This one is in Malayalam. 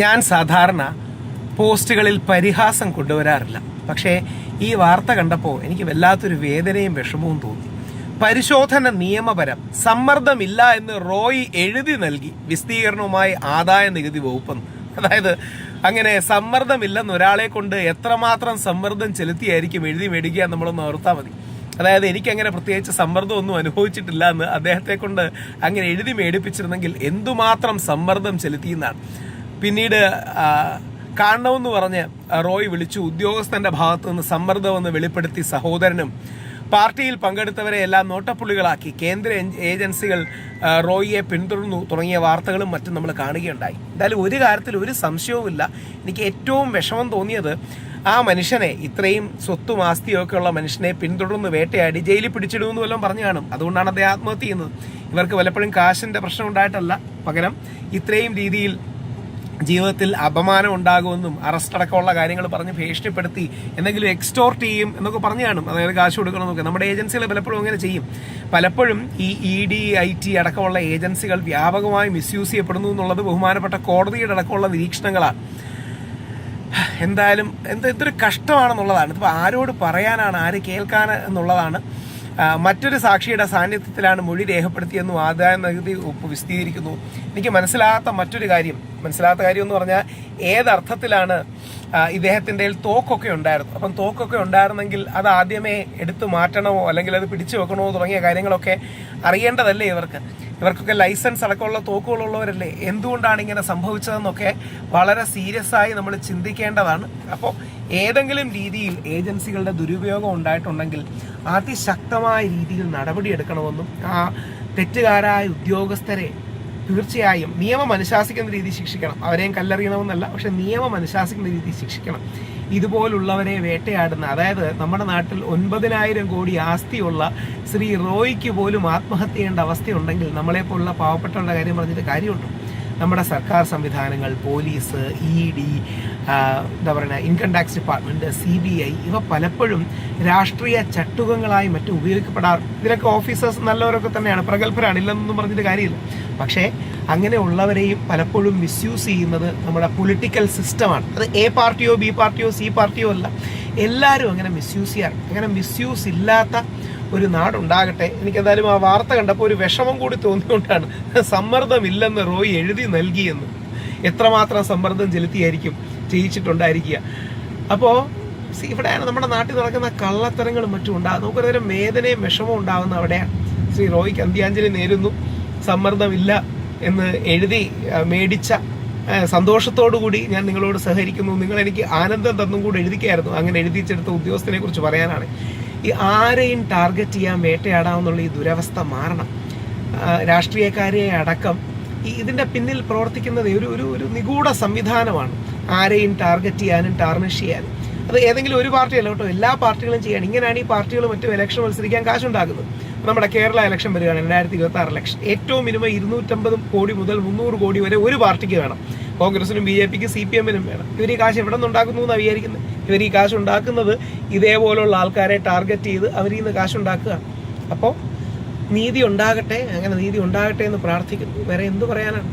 ഞാൻ സാധാരണ പോസ്റ്റുകളിൽ പരിഹാസം കൊണ്ടുവരാറില്ല. പക്ഷേ ഈ വാർത്ത കണ്ടപ്പോൾ എനിക്ക് വല്ലാത്തൊരു വേദനയും വിഷമവും തോന്നി. പരിശോധന നിയമപരം സമ്മർദ്ദമില്ല എന്ന് റോയി എഴുതി നൽകി. വിസ്തീർണവുമായി ആദായ നികുതി വകുപ്പെന്ന്. അതായത് അങ്ങനെ സമ്മർദ്ദമില്ലെന്ന് ഒരാളെ കൊണ്ട് എത്രമാത്രം സമ്മർദ്ദം ചെലുത്തിയായിരിക്കും എഴുതി മേടിക്കുക നമ്മളൊന്ന് ഓർത്താൽ മതി. അതായത് എനിക്കങ്ങനെ പ്രത്യേകിച്ച് സമ്മർദ്ദമൊന്നും അനുഭവിച്ചിട്ടില്ല എന്ന് അദ്ദേഹത്തെ കൊണ്ട് അങ്ങനെ എഴുതി മേടിപ്പിച്ചിരുന്നെങ്കിൽ എന്തുമാത്രം സമ്മർദ്ദം ചെലുത്തിയെന്നാണ്. പിന്നീട് കാണണമെന്ന് പറഞ്ഞ് റോയ് വിളിച്ചു. ഉദ്യോഗസ്ഥന്റെ ഭാഗത്തു നിന്ന് സമ്മർദ്ദമെന്ന് വെളിപ്പെടുത്തി സഹോദരനും. പാർട്ടിയിൽ പങ്കെടുത്തവരെ എല്ലാം നോട്ടപ്പുള്ളികളാക്കി. കേന്ദ്ര ഏജൻസികൾ റോയിയെ പിന്തുടർന്നു തുടങ്ങിയ വാർത്തകളും മറ്റും നമ്മൾ കാണുകയുണ്ടായി. എന്തായാലും ഒരു കാര്യത്തിൽ ഒരു സംശയവുമില്ല. എനിക്ക് ഏറ്റവും വിഷമം തോന്നിയത് ആ മനുഷ്യനെ ഇത്രയും സ്വത്തും ആസ്തിയും ഉള്ള മനുഷ്യനെ പിന്തുടർന്ന് വേട്ടയാടി ജയിലിൽ പിടിച്ചിടുമെന്ന് വല്ലതും പറഞ്ഞു കാണും. അതുകൊണ്ടാണ് അദ്ദേഹം ആത്മഹത്യ ചെയ്യുന്നത്. ഇവർക്ക് പലപ്പോഴും കാശിന്റെ പ്രശ്നം ഉണ്ടായിട്ടല്ല. പകരം ഇത്രയും രീതിയിൽ ജീവിതത്തിൽ അപമാനം ഉണ്ടാകുമെന്നും അറസ്റ്റ് അടക്കമുള്ള കാര്യങ്ങൾ പറഞ്ഞ് ഭീഷണിപ്പെടുത്തി എന്തെങ്കിലും എക്സ്റ്റോർട്ട് ചെയ്യും എന്നൊക്കെ പറഞ്ഞു കാണും. അതായത് കാശ് കൊടുക്കണമെന്നൊക്കെ നമ്മുടെ ഏജൻസികൾ പലപ്പോഴും അങ്ങനെ ചെയ്യും. പലപ്പോഴും ഈ ഇ ഡി ഐ ടി അടക്കമുള്ള ഏജൻസികൾ വ്യാപകമായി മിസ്യൂസ് ചെയ്യപ്പെടുന്നു എന്നുള്ളത് ബഹുമാനപ്പെട്ട കോടതിയുടെ അടക്കമുള്ള നിരീക്ഷണങ്ങളാണ്. എന്തായാലും എന്ത് എന്തൊരു കഷ്ടമാണെന്നുള്ളതാണ്. ഇതിപ്പോൾ ആരോട് പറയാനാണ് ആര് കേൾക്കാൻ എന്നുള്ളതാണ്. മറ്റൊരു സാക്ഷിയുടെ സാന്നിധ്യത്തിലാണ് മൊഴി രേഖപ്പെടുത്തിയെന്നും ആദായ നികുതി വകുപ്പ് വിശദീകരിക്കുന്നു. എനിക്ക് മനസ്സിലാകാത്ത മറ്റൊരു കാര്യം. മനസ്സിലാകാത്ത കാര്യം എന്ന് പറഞ്ഞാൽ ഏതർത്ഥത്തിലാണ് ഇദ്ദേഹത്തിന്റെ തോക്കൊക്കെ ഉണ്ടായിരുന്നു. അപ്പം തോക്കൊക്കെ ഉണ്ടായിരുന്നെങ്കിൽ അത് ആദ്യമേ എടുത്തു മാറ്റണമോ അല്ലെങ്കിൽ അത് പിടിച്ചു വെക്കണമോ തുടങ്ങിയ കാര്യങ്ങളൊക്കെ അറിയേണ്ടതല്ലേ ഇവർക്ക്? ഇവർക്കൊക്കെ ലൈസൻസ് അടക്കമുള്ള തോക്കുകളുള്ളവരല്ലേ? എന്തുകൊണ്ടാണ് ഇങ്ങനെ സംഭവിച്ചതെന്നൊക്കെ വളരെ സീരിയസ് ആയി നമ്മൾ ചിന്തിക്കേണ്ടതാണ്. അപ്പോൾ ഏതെങ്കിലും രീതിയിൽ ഏജൻസികളുടെ ദുരുപയോഗം ഉണ്ടായിട്ടുണ്ടെങ്കിൽ അതിശക്തമായ രീതിയിൽ നടപടിയെടുക്കണമെന്നും ആ തെറ്റുകാരായ ഉദ്യോഗസ്ഥരെ തീർച്ചയായും നിയമം അനുശാസിക്കുന്ന രീതി ശിക്ഷിക്കണം. അവരെയും കല്ലെറിയണമെന്നല്ല പക്ഷെ നിയമം അനുശാസിക്കുന്ന രീതി ശിക്ഷിക്കണം. ഇതുപോലുള്ളവരെ വേട്ടയാടുന്ന അതായത് നമ്മുടെ നാട്ടിൽ ഒൻപതിനായിരം കോടി ആസ്തിയുള്ള ശ്രീ റോയ്ക്ക് പോലും ആത്മഹത്യ ചെയ്യേണ്ട അവസ്ഥയുണ്ടെങ്കിൽ നമ്മളെപ്പോലുള്ള പാവപ്പെട്ടവരുടെ കാര്യം പറഞ്ഞിട്ട് കാര്യമുണ്ട്? നമ്മുടെ സർക്കാർ സംവിധാനങ്ങൾ പോലീസ് ഇ ഡി എന്താ പറയുക income tax department C B I ഇവ പലപ്പോഴും രാഷ്ട്രീയ ചട്ടുകങ്ങളായി മറ്റും ഉപയോഗിക്കപ്പെടാറ്. ഇതിനൊക്കെ ഓഫീസേഴ്സ് നല്ലവരൊക്കെ തന്നെയാണ്. പ്രഗത്ഭരാണ് ഇല്ലെന്നൊന്നും പറഞ്ഞിട്ട് കാര്യമില്ല. പക്ഷേ അങ്ങനെയുള്ളവരെയും പലപ്പോഴും മിസ്യൂസ് ചെയ്യുന്നത് നമ്മുടെ പൊളിറ്റിക്കൽ സിസ്റ്റമാണ് അത് എ പാർട്ടിയോ ബി പാർട്ടിയോ സി പാർട്ടിയോ അല്ല. എല്ലാവരും അങ്ങനെ മിസ്യൂസ് ചെയ്യാറ് അങ്ങനെ മിസ്യൂസ് ഇല്ലാത്ത ഒരു നാടുണ്ടാകട്ടെ. എനിക്ക് എന്തായാലും ആ വാർത്ത കണ്ടപ്പോൾ ഒരു വിഷമം കൂടി തോന്നിക്കൊണ്ടാണ് സമ്മർദ്ദമില്ലെന്ന് റോയി എഴുതി നൽകിയെന്ന്. എത്രമാത്രം സമ്മർദ്ദം ചെലുത്തിയായിരിക്കും ചെയ്യിച്ചിട്ടുണ്ടായിരിക്കുക അപ്പോൾ ഇവിടെയാണ് നമ്മുടെ നാട്ടിൽ നടക്കുന്ന കള്ളത്തരങ്ങളും മറ്റും ഉണ്ടാകും നമുക്കൊരു വേദനയും വിഷമവും ഉണ്ടാകുന്ന അവിടെയാണ്. ശ്രീ റോയ്ക്ക് അന്ത്യാഞ്ജലി നേരുന്നു. സമ്മർദ്ദമില്ല എന്ന് എഴുതി മേടിച്ച സന്തോഷത്തോടുകൂടി സന്തോഷത്തോടു കൂടി ഞാൻ നിങ്ങളോട് സഹകരിക്കുന്നു. നിങ്ങൾ എനിക്ക് ആനന്ദം തന്നും കൂടി എഴുതിക്കായിരുന്നു. അങ്ങനെ എഴുതിച്ചെടുത്ത ഉദ്യോഗസ്ഥനെ കുറിച്ച് പറയാനാണ്. ഈ ആരെയും ടാർഗറ്റ് ചെയ്യാൻ വേട്ടയാടാമെന്നുള്ള ഈ ദുരവസ്ഥ മാറണം. രാഷ്ട്രീയക്കാരെ അടക്കം ഈ ഇതിന്റെ പിന്നിൽ പ്രവർത്തിക്കുന്നത് ഒരു ഒരു ഒരു നിഗൂഢ സംവിധാനമാണ്. ആരെയും ടാർഗറ്റ് ചെയ്യാനും ടാർണിഷ് ചെയ്യാനും. അത് ഏതെങ്കിലും ഒരു പാർട്ടിയല്ല കേട്ടോ എല്ലാ പാർട്ടികളും ചെയ്യാൻ ഇങ്ങനെയാണ് ഈ പാർട്ടികൾ മറ്റും ഇലക്ഷൻ മത്സരിക്കാൻ കാശുണ്ടാക്കുന്നത്. നമ്മുടെ കേരള ഇലക്ഷൻ വരികയാണ് രണ്ടായിരത്തി ഇരുപത്തി ആറ് ഇലക്ഷൻ ഏറ്റവും മിനിമം ഇരുന്നൂറ്റമ്പത് കോടി മുതൽ മുന്നൂറ് കോടി വരെ ഒരു പാർട്ടിക്ക് വേണം. കോൺഗ്രസിനും ബി ജെ പിക്ക് സി പി എമ്മിനും വേണം. ഇവർ ഈ കാശ് എവിടെ നിന്നുണ്ടാക്കുന്നു എന്നാണ് വിചാരിക്കുന്നത് ഇവർ ഈ കാശ് ഉണ്ടാക്കുന്നത് ഇതേപോലുള്ള ആൾക്കാരെ ടാർഗറ്റ് ചെയ്ത് അവരിൽ നിന്ന് കാശ് ഉണ്ടാക്കുക. അപ്പോൾ നീതി ഉണ്ടാകട്ടെ അങ്ങനെ നീതി ഉണ്ടാകട്ടെ എന്ന് പ്രാർത്ഥിക്കുന്നു. വേറെ എന്ത് പറയാനാണ്?